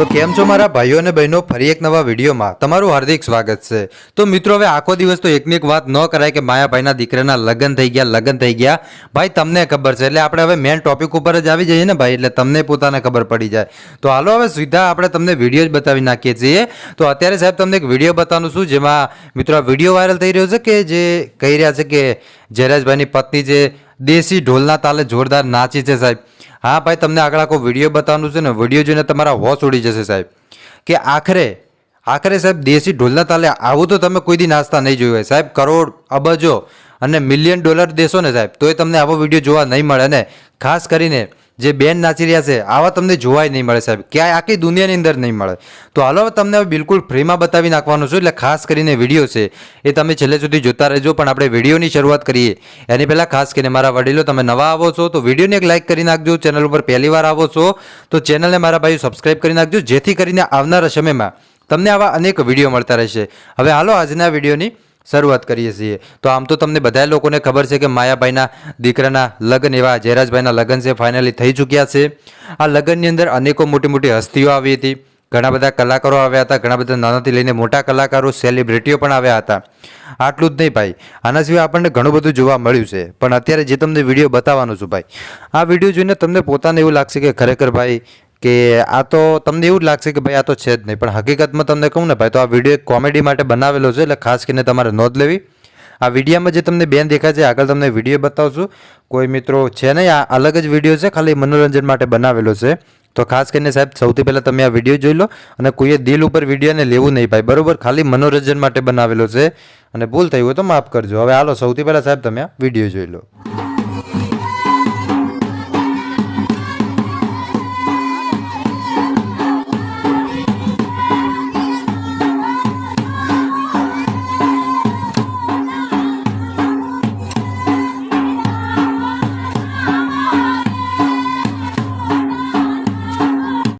તો કેમ છો મારા ભાઈઓ અને બહેનો? ફરી એક નવા વિડીયોમાં તમારું હાર્દિક સ્વાગત છે. તો મિત્રો, હવે આખો દિવસ તો એકની એક વાત ન કરાય કે માયાભાઈના દીકરાના લગ્ન થઈ ગયા, લગ્ન થઈ ગયા. ભાઈ, તમને ખબર છે, એટલે આપણે હવે મેન ટોપિક ઉપર જ આવી જઈએ ને ભાઈ, એટલે તમને પોતાને ખબર પડી જાય. તો હાલો, હવે સીધા આપણે તમને વીડિયો જ બતાવી નાખીએ છીએ. તો અત્યારે સાહેબ, તમને એક વીડિયો બતાવવાનું છું, જેમાં મિત્રો આ વીડિયો વાયરલ થઈ રહ્યો છે કે જે કહી રહ્યા છે કે જયરાજભાઈની પત્ની જે દેશી ઢોલના તાલે જોરદાર નાચી છે સાહેબ. હા ભાઈ, તમને આગળ આખો વીડિયો બતાવવાનું છે ને, વીડિયો જોઈને તમારા હોશ ઉડી જશે સાહેબ. કે આખરે આખરે સાહેબ દેશી ઢોલના તાલે આવું તો તમે કોઈ દી નાસ્તા નહીં જોયું હોય. સાહેબ, કરોડ અબજો અને મિલિયન ડોલર દેશો ને સાહેબ, તોય તમને આવો વીડિયો જોવા નહીં મળે ને. ખાસ કરીને જે બેન નાચી રહ્યા છે, આવા તમને જોવાય નહીં મળે સાહેબ. ક્યાંય આખી દુનિયાની અંદર નહીં મળે. તો હાલો તમને હવે બિલકુલ ફ્રીમાં બતાવી નાખવાનું છું, એટલે ખાસ કરીને વીડિયો છે, એ તમે છેલ્લે સુધી જોતા રહેજો, પણ આપણે વિડીયોની શરૂઆત કરીએ. એની પહેલાં ખાસ કરીને મારા વડીલો, તમે નવા આવો છો, તો વિડીયોને એક લાઇક કરી નાખજો, ચેનલ ઉપર પહેલી વાર આવો છો, તો ચેનલને મારા ભાઈઓ સબસ્ક્રાઈબ કરી નાખજો, જેથી કરીને આવનારા સમયમાં તમને આવા અનેક વીડિયો મળતા રહેશે. હવે હાલો આજના વિડીયોની શરૂઆત કરીએ છીએ. તો આમ તો તમને બધા લોકોને ખબર છે કે માયાભાઈના દીકરાના લગ્ન એવા જયરાજભાઈના લગ્ન છે ફાઇનલી થઈ ચૂક્યા છે. આ લગ્નની અંદર અનેકો મોટી મોટી હસ્તીઓ આવી હતી. ઘણા બધા કલાકારો આવ્યા હતા, ઘણા બધા નાનાથી લઈને મોટા કલાકારો સેલિબ્રિટીઓ પણ આવ્યા હતા. આટલું જ નહીં ભાઈ. આના સિવાય આપણને ઘણું બધું જોવા મળ્યું છે. પણ અત્યારે જે તમને વીડિયો બતાવવાનું છું ભાઈ, આ વીડિયો જોઈને તમને પોતાને એવું લાગશે કે ખરેખર ભાઈ કે આ તો તમને એવું જ લાગશે કે ભાઈ આ તો છે જ નહીં. પણ હકીકતમાં તમને કહું ને ભાઈ, તો આ વીડિયો એક કોમેડી માટે બનાવેલો છે, એટલે ખાસ કરીને તમારે નોંધ લેવી. આ વિડીયોમાં જે તમને બેન દેખાય છે, આગળ તમને વીડિયો બતાવશું. કોઈ મિત્રો છે નહીં, આ અલગ જ વીડિયો છે, ખાલી મનોરંજન માટે બનાવેલો છે. તો ખાસ કરીને સાહેબ, સૌથી પહેલાં તમે આ વીડિયો જોઈ લો અને કોઈએ દિલ ઉપર વિડીયોને લેવું નહીં ભાઈ. બરાબર? ખાલી મનોરંજન માટે બનાવેલો છે. અને ભૂલ થઈ હોય તો માફ કરજો. હવે હાલો, સૌથી પહેલાં સાહેબ, તમે આ વીડિયો જોઈ લો.